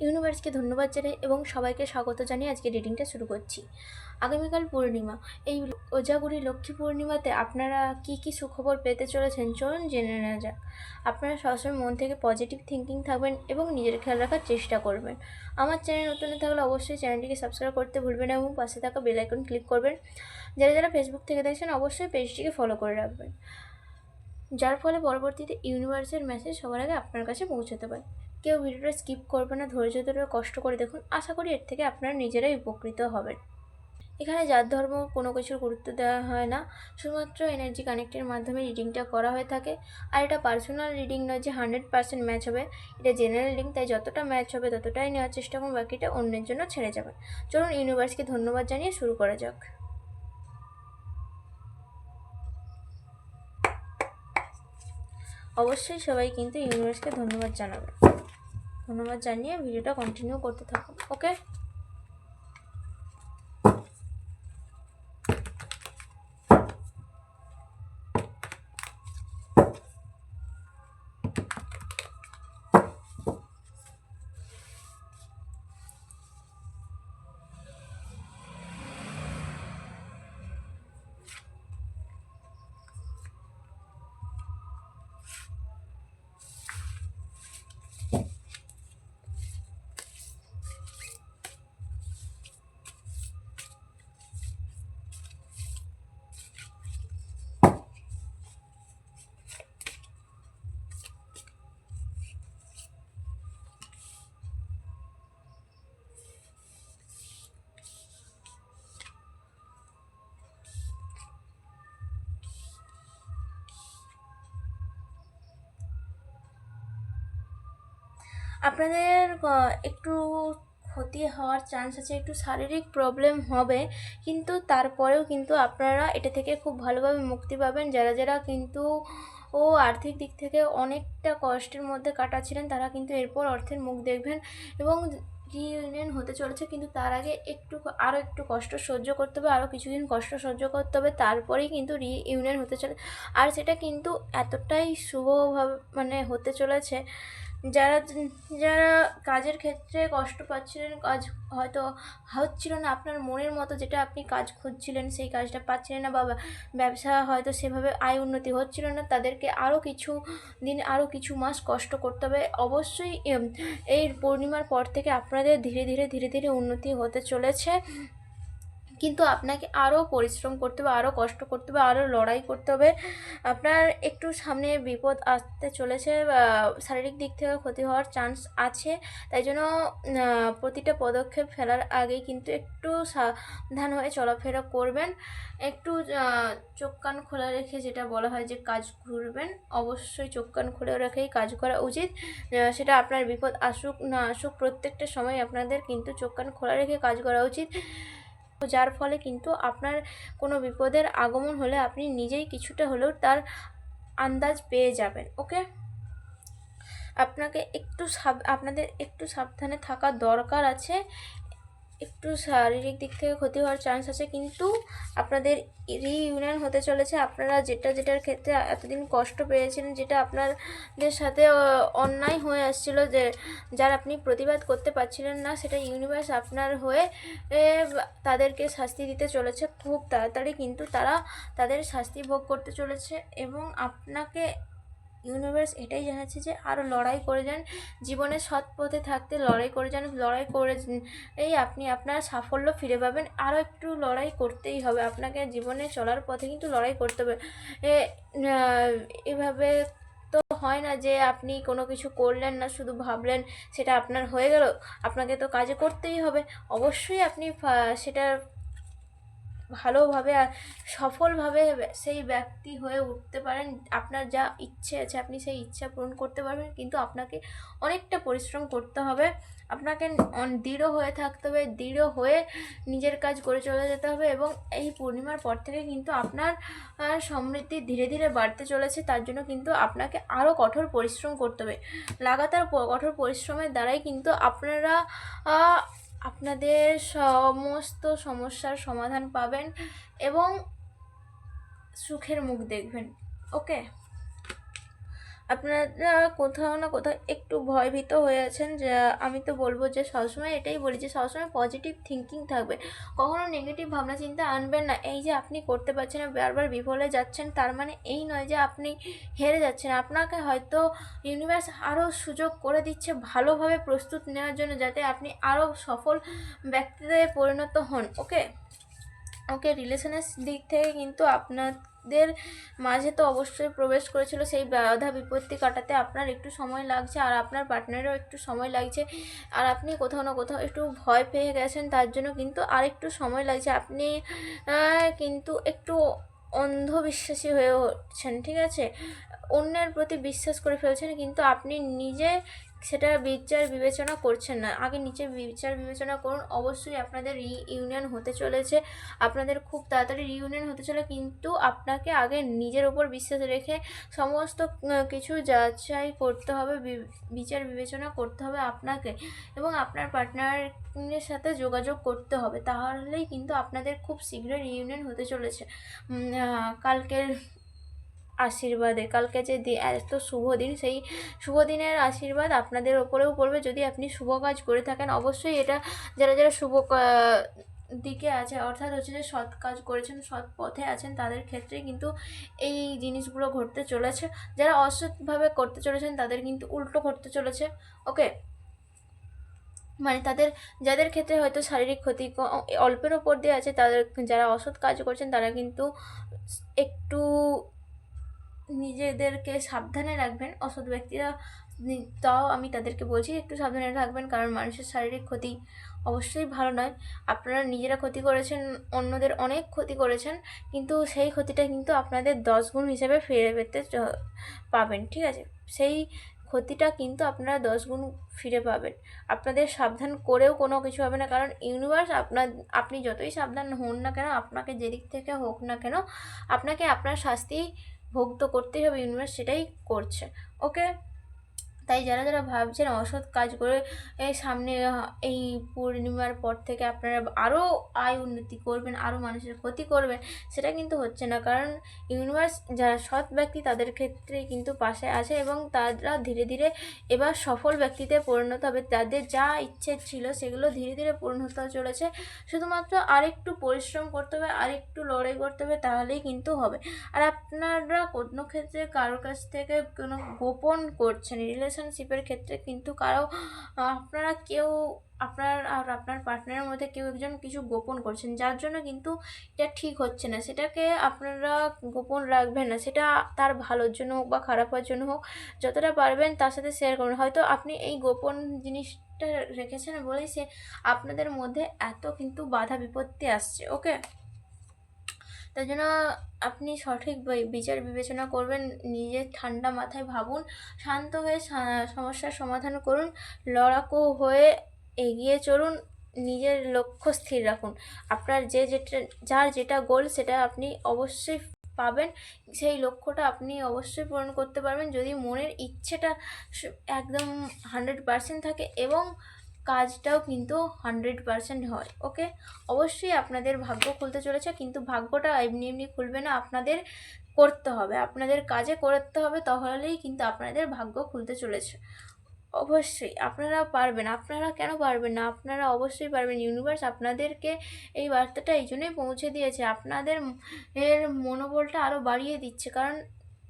ইউনিভার্সকে ধন্যবাদ জানাই এবং সবাইকে স্বাগত জানিয়ে আজকে রিডিংটা শুরু করছি। আগামীকাল পূর্ণিমা। এই ওজাগুড়ি লক্ষ্মী পূর্ণিমাতে আপনারা কি কি সুখবর পেতে চলেছেন চলুন জেনে নেওয়া যাক। আপনারা সবসময় মন থেকে পজিটিভ থিঙ্কিং থাকবেন এবং নিজের খেয়াল রাখার চেষ্টা করবেন। আমার চ্যানেল নতুন থাকলে অবশ্যই চ্যানেলটিকে সাবস্ক্রাইব করতে ভুলবেন না এবং পাশে থাকা বেল আইকন ক্লিক করবেন। যারা যারা ফেসবুক থেকে দেখছেন, অবশ্যই পেজটিকে ফলো করে রাখবেন। যার ফলে পরবর্তীতে ইউনিভার্সের মেসেজ সবার আগে আপনার কাছে পৌঁছাতে পারে। কেউ ভিডিওটা স্কিপ করবে না, ধৈর্য ধরে কষ্ট করে দেখুন। আশা করি এর থেকে আপনারা নিজেরাই উপকৃত হবেন। এখানে জাত, ধর্ম কোনো কিছুর গুরুত্ব দেওয়া হয় না। শুধুমাত্র এনার্জি কানেক্টের মাধ্যমে রিডিংটা করা হয়ে থাকে। আর এটা পার্সোনাল রিডিং নয় যে হান্ড্রেড পার্সেন্ট ম্যাচ হবে। এটা জেনারেল রিডিং তাই যতটা ম্যাচ হবে ততটাই নেওয়ার চেষ্টা করুন, বাকিটা অন্যের জন্য ছেড়ে যাবেন। চলুন ইউনিভার্সকে ধন্যবাদ জানিয়ে শুরু করা যাক। অবশ্যই সবাই কিন্তু ইউনিভার্সকে ধন্যবাদ জানাবে ধন্যবাদ জানিয়ে ভিডিওটা কন্টিনিউ করতে থাকুন ওকে আপনাদের একটু ক্ষতি হওয়ার চান্স আছে, একটু শারীরিক প্রবলেম হবে, কিন্তু তারপরেও কিন্তু আপনারা এটা থেকে খুব ভালোভাবে মুক্তি পাবেন। যারা যারা কিন্তু, ও, আর্থিক দিক থেকে অনেকটা কষ্টের মধ্যে কাটাচ্ছিলেন, তারা কিন্তু এরপর অর্থের মুখ দেখবেন এবং রিইউনিয়ন হতে চলেছে, কিন্তু তার আগে একটু আরও একটু কষ্ট সহ্য করতে হবে আরও কিছুদিন কষ্ট সহ্য করতে হবে, তারপরেই কিন্তু রিইউনিয়ন হতে চলে। আর সেটা কিন্তু এতটাই শুভভাবে মানে হতে চলেছে যারা যারা কাজের ক্ষেত্রে কষ্ট পাচ্ছিলেন, কাজ হয়তো হচ্ছিল না, আপনার মনের মতো যেটা আপনি কাজ খুঁজছিলেন, সেই কাজটা পাচ্ছিলেন না বা ব্যবসা হয়তো সেভাবে আয় উন্নতি হচ্ছিল না, তাদেরকে আরও কিছু দিন আরও কিছু মাস কষ্ট করতে হবে। অবশ্যই এই পূর্ণিমার পর থেকে আপনাদের ধীরে ধীরে ধীরে ধীরে উন্নতি হতে চলেছে। কিন্তু আপনাকে আরও পরিশ্রম করতে হবে আরও কষ্ট করতে হবে আরও লড়াই করতে হবে। আপনার একটু সামনে বিপদ আসতে চলেছে শারীরিক দিক থেকে ক্ষতি হওয়ার চান্স আছে। তাই জন্য প্রতিটা পদক্ষেপ ফেলার আগেই কিন্তু একটু সাবধান হয়ে চলাফেরা করবেন। একটু চোখ কান খোলা রেখে যেটা বলা হয় যে কাজ ঘুরবেন, অবশ্যই চোখ কান খুলে রেখেই কাজ করা উচিত। সেটা আপনার বিপদ আসুক না আসুক, প্রত্যেকটা সময় আপনাদের কিন্তু চোখ কান খোলা রেখে কাজ করা উচিত। যার ফলে কিন্তু আপনার কোনো বিপদের আগমন হলে আপনি নিজেই কিছুটা হলেও তার আন্দাজ পেয়ে যাবেন, ওকে? আপনাকে একটু সাব, আপনাদের একটু সাবধানে থাকা দরকার আছে একটু শারীরিক দিক থেকে ক্ষতি হওয়ার চান্স আছে, কিন্তু আপনাদের রিইউনিয়ন হতে চলেছে। আপনারা যেটা, যেটার ক্ষেত্রে এতদিন কষ্ট পেয়েছিলেন, যেটা আপনাদের সাথে অন্যায় হয়ে আসছিল যে, যার আপনি প্রতিবাদ করতে পারছিলেন না, সেটা ইউনিভার্স আপনার হয়ে তাদেরকে শাস্তি দিতে চলেছে। খুব তাড়াতাড়ি কিন্তু তারা তাদের শাস্তি ভোগ করতে চলেছে এবং আপনাকে ইউনিভার্স এটাই জানাচ্ছে যে আরও লড়াই করে যান, জীবনে সৎ পথে থাকতে লড়াই করে যান, লড়াই করে এই আপনি আপনার সাফল্য ফিরে পাবেন। আরও একটু লড়াই করতেই হবে, আপনাকে জীবনে চলার পথে কিন্তু লড়াই করতে হবে। এভাবে তো হয় না যে আপনি কোনো কিছু করলেন না, শুধু ভাবলেন সেটা আপনার হয়ে গেল, আপনাকে তো কাজে করতেই হবে। অবশ্যই আপনি সেটা ভালোভাবে সফলভাবে সেই ব্যক্তি হয়ে উঠতে পারেন। আপনার যা ইচ্ছে আছে, আপনি সেই ইচ্ছা পূরণ করতে পারবেন। কিন্তু আপনাকে অনেকটা পরিশ্রম করতে হবে। আপনাকে দৃঢ় হয়ে থাকতে হবে, দৃঢ় হয়ে নিজের কাজ করে চলে যেতে হবে এবং এই পূর্ণিমার পর থেকে কিন্তু আপনার সমৃদ্ধি ধীরে ধীরে বাড়তে চলেছে। তার জন্য কিন্তু আপনাকে আরও কঠোর পরিশ্রম করতে হবে। লাগাতার কঠোর পরিশ্রমের দ্বারাই কিন্তু আপনারা আপনাদের সমস্ত সমস্যার সমাধান পাবেন এবং সুখের মুখ দেখবেন। ওকে? আপনারা কোথাও না কোথাও একটু ভয়ভীত হয়ে আছেন যে, আমি তো বলব যে, সবসময় এটাই বলি যে, সবসময় পজিটিভ থিঙ্কিং থাকবে। কখনো নেগেটিভ ভাবনা চিন্তা আনবেন না। এই যে আপনি করতে পারছেন না বারবার বিফলে যাচ্ছেন, তার মানে এই নয় যে, আপনি হেরে যাচ্ছেন। আপনাকে হয়তো ইউনিভার্স আরও সুযোগ করে দিচ্ছে ভালোভাবে প্রস্তুত নেওয়ার জন্য, যাতে আপনি আরও সফল ব্যক্তিতে পরিণত হন। ওকে ওকে রিলেশনের দিক থেকে কিন্তু আপনাদের মাঝে তো অবশ্যই প্রবেশ করেছিল। সেই বাধা বিপত্তি কাটাতে আপনার একটু সময় লাগছে আর আপনার পার্টনারেরও একটু সময় লাগছে। আর আপনি কোথাও না কোথাও একটু ভয় পেয়ে গেছেন, তার জন্য কিন্তু আর একটু সময় লাগছে। আপনি কিন্তু একটু অন্ধবিশ্বাসী হয়ে উঠছেন ঠিক আছে? অন্যের প্রতি বিশ্বাস করে ফেলছেন, কিন্তু আপনি নিজে সেটা বিচার বিবেচনা করছেন না। আগে নিচে বিচার বিবেচনা করুন, অবশ্যই আপনাদের রিইউনিয়ন হতে চলেছে। আপনাদের খুব তাড়াতাড়ি রিইউনিয়ন হতে চলে, কিন্তু আপনাকে আগে নিজের ওপর বিশ্বাস রেখে সমস্ত কিছু যাচাই করতে হবে বিচার বিবেচনা করতে হবে আপনাকে এবং আপনার পার্টনারের সাথে যোগাযোগ করতে হবে। তাহলেই কিন্তু আপনাদের খুব শীঘ্রই রিইউনিয়ন হতে চলেছে। কালকের আশীর্বাদে। কালকে যে এত শুভ দিন, সেই শুভ দিনের আশীর্বাদ আপনাদের ওপরেও পড়বে। যদি আপনি শুভ কাজ করে থাকেন, অবশ্যই এটা যারা যারা শুভ দিকে আছে, অর্থাৎ হচ্ছে যে সৎ কাজ করেছেন, সৎ পথে আছেন, তাদের ক্ষেত্রে কিন্তু এই জিনিসগুলো ঘটতে চলেছে। যারা অসৎভাবে করতে চলেছেন, তাদের কিন্তু উল্টো ঘটতে চলেছে। ওকে? মানে তাদের, যাদের ক্ষেত্রে হয়তো শারীরিক ক্ষতি অল্পের ওপর দিয়ে আছে, তাদের যারা অসৎ কাজ করছেন, তারা কিন্তু একটু নিজেদেরকে সাবধানে রাখবেন, অসৎ ব্যক্তিরা তাও আমি তাদেরকে বলছি একটু সাবধানে রাখবেন কারণ মানুষের শারীরিক ক্ষতি অবশ্যই ভালো নয়। আপনারা নিজেরা ক্ষতি করেছেন, অন্যদের অনেক ক্ষতি করেছেন, কিন্তু সেই ক্ষতিটা কিন্তু আপনাদের দশ গুণ হিসেবে ফিরে পেতে পাবেন, ঠিক আছে? সেই ক্ষতিটা কিন্তু আপনারা দশ গুণ ফিরে পাবেন। আপনাদের সাবধান করেও কোনো কিছু হবে না, কারণ ইউনিভার্স আপনার, আপনি যতই সাবধান হন না কেন, আপনাকে যেদিক থেকে হোক না কেন, আপনাকে আপনার শাস্তি ভোগ তো করতেই হবে ইউনিভার্স সেটাই করছে। ওকে তাই যারা যারা ভাবছেন অসৎ কাজ করে সামনে এই পূর্ণিমার পর থেকে আপনারা আরও আয় উন্নতি করবেন, আরও মানুষের ক্ষতি করবেন, সেটা কিন্তু হচ্ছে না। কারণ ইউনিভার্স যারা সৎ ব্যক্তি তাদের ক্ষেত্রে কিন্তু পাশে আছে এবং তারা ধীরে ধীরে এবার সফল ব্যক্তিতে পরিণত হবে। তাদের যা ইচ্ছে ছিল সেগুলো ধীরে ধীরে পূরণ হতে চলেছে। শুধুমাত্র আরেকটু পরিশ্রম করতে হবে, আরেকটু লড়াই করতে হবে, তাহলেই কিন্তু হবে। আর আপনারা কোনো ক্ষেত্রে কারোর কাছ থেকে কোনো গোপন করছেন রিলেশনশিপের ক্ষেত্রে কিন্তু কারও, আপনারা কেউ, আপনার আর আপনার পার্টনারের মধ্যে কেউ একজন কিছু গোপন করছেন, যার জন্য কিন্তু এটা ঠিক হচ্ছে না। সেটাকে আপনারা গোপন রাখবেন না, সেটা তার ভালোর জন্য হোক বা খারাপের জন্য হোক, যতটা পারবেন তার সাথে শেয়ার করবেন হয়তো আপনি এই গোপন জিনিসটা রেখেছেন বলেই সে আপনাদের মধ্যে এত কিন্তু বাধা বিপত্তি আসছে ওকে তাই জন্য আপনি সঠিক বিচার বিবেচনা করবেন, নিজের ঠান্ডা মাথায় ভাবুন, শান্ত হয়ে সমস্যার সমাধান করুন, লড়াকু হয়ে এগিয়ে চলুন, নিজের লক্ষ্য স্থির রাখুন। আপনার যে যেটা, যার যেটা গোল সেটা আপনি অবশ্যই পাবেন, সেই লক্ষ্যটা আপনি অবশ্যই পূরণ করতে পারবেন যদি মনের ইচ্ছেটা একদম হান্ড্রেড পার্সেন্ট থাকে এবং কাজটাও কিন্তু হান্ড্রেড পার্সেন্ট হয় ওকে অবশ্যই আপনাদের ভাগ্য খুলতে চলেছে, কিন্তু ভাগ্যটা এমনি এমনি খুলবে না, আপনাদের করতে হবে, আপনাদের কাজে করতে হবে, তাহলেই কিন্তু আপনাদের ভাগ্য খুলতে চলেছে। অবশ্যই, আপনারা পারবেন, আপনারা কেন পারবেন না? আপনারা অবশ্যই পারবেন ইউনিভার্স আপনাদেরকে এই বার্তাটা এই জন্যই পৌঁছে দিয়েছে, আপনাদের এর মনোবলটা আরও বাড়িয়ে দিচ্ছে, কারণ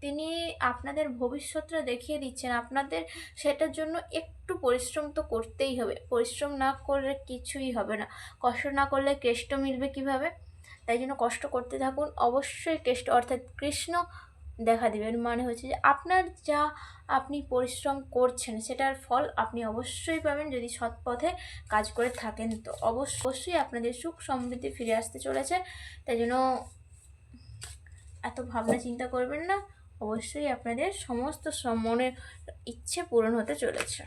তিনি আপনাদের ভবিষ্যৎটা দেখিয়ে দিচ্ছেন। আপনাদের সেটার জন্য একটু পরিশ্রম তো করতেই হবে। পরিশ্রম না করলে কিছুই হবে না। কষ্ট না করলে কেষ্ট মিলবে কীভাবে? তাই জন্য কষ্ট করতে থাকুন। অবশ্যই কেষ্ট, অর্থাৎ কৃষ্ণ দেখা দিবেন। মানে হচ্ছে যে আপনার যা আপনি পরিশ্রম করছেন, সেটার ফল আপনি অবশ্যই পাবেন যদি সৎ পথে কাজ করে থাকেন তো। অবশ্য- অবশ্যই আপনাদের সুখ সমৃদ্ধি ফিরে আসতে চলেছে। তাই জন্য এত ভাবনা চিন্তা করবেন না। অবশ্যই আপনাদের সমস্ত সম- মনের ইচ্ছে পূরণ হতে চলেছে।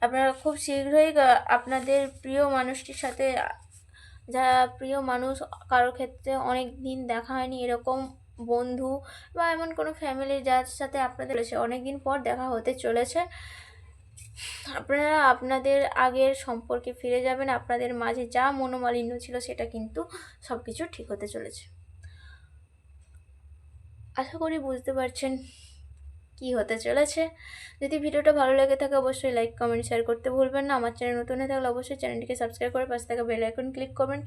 আপনারা খুব শীঘ্রই আপনাদের প্রিয় মানুষটির সাথে যারা প্রিয় মানুষ কারোর ক্ষেত্রে অনেক দিন দেখা হয়নি, এরকম বন্ধু বা এমন কোনো ফ্যামিলি যার সাথে আপনাদের অনেক দিন পর দেখা হতে চলেছে। আপনারা আপনাদের আগের সম্পর্কে ফিরে যাবেন, আপনাদের মাঝে যা মনোমালিন্য ছিল সেটা কিন্তু সব কিছু ঠিক হতে চলেছে। আশা করি বুঝতে পারছেন কি হতে চলেছে। যদি ভিডিওটা ভালো লেগে থাকে অবশ্যই লাইক কমেন্ট শেয়ার করতে ভুলবেন না। আমার চ্যানেল নতুন হয়ে থাকলে অবশ্যই চ্যানেলটিকে সাবস্ক্রাইব করে পাশে থাকা বেল আইকন ক্লিক করবেন।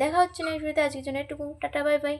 দেখা হচ্ছে নেক্সট ভিডিওতে আজকের জন্য একটু টাটা বাই বাই